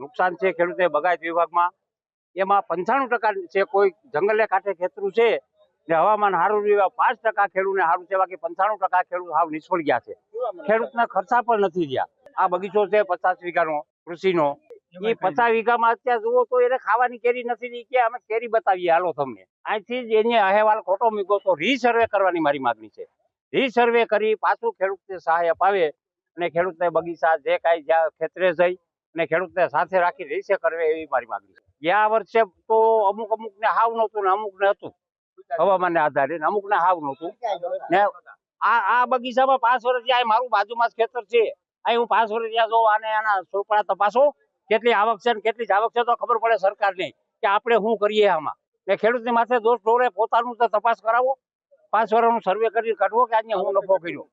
નુકસાન છે ખેડૂતે બગાયત વિભાગમાં. એમાં પંચાણું ટકા છે કોઈ જંગલે કાંઠે ખેતરું છે, ને હવામાન સારું રહ્યું પાંચ ટકા ખેડૂતને સારું છે, બાકી પંચાણું ટકા ખેડૂત સાવ નિષ્ફળ ગયા છે. ખેડૂતના ખર્ચા પણ નથી રહ્યા આ બગીચો છે પચાસ વીઘાનો, કૃષિનો. એ પચાસ વીઘામાં અત્યારે જુઓ તો એને ખાવાની કેરી નથી કે અમે કેરી બતાવીએ. હાલો તમને. અહીંથી જ એને અહેવાલ ખોટો મૂક્યો તો રીસર્વે કરવાની મારી માગણી છે. રીસર્વે કરી પાછું ખેડૂતને સહાય અપાવે અને ખેડૂતને બગીચા જે કાંઈ જ્યાં ખેતરે જઈ અને ખેડૂતને સાથે રાખી રીસે કરવે એવી મારી માગણી છે. ગયા વર્ષે તો અમુક અમુક ને હાવ નહોતું ને અમુક ને હતું. હવામાનને આધારે અમુક ને હાવ નહોતું. ને આ આ બગીચામાં પાંચ વર્ષ જ્યાં મારું બાજુમાં ખેતર છે અહીં હું પાંચ વર્ષ જ્યાં જોઉં આને આના સોપડા તપાસો, કેટલી આવક છે ને કેટલી આવક છે તો ખબર પડે સરકારને કે આપણે શું કરીએ આમાં. ને ખેડૂતની માથે દોષ ઢોરે પોતાનું તો તપાસ કરાવો. પાંચ વર્ષનું સર્વે કરી કાઢવો કે આજે હું નફો કર્યો.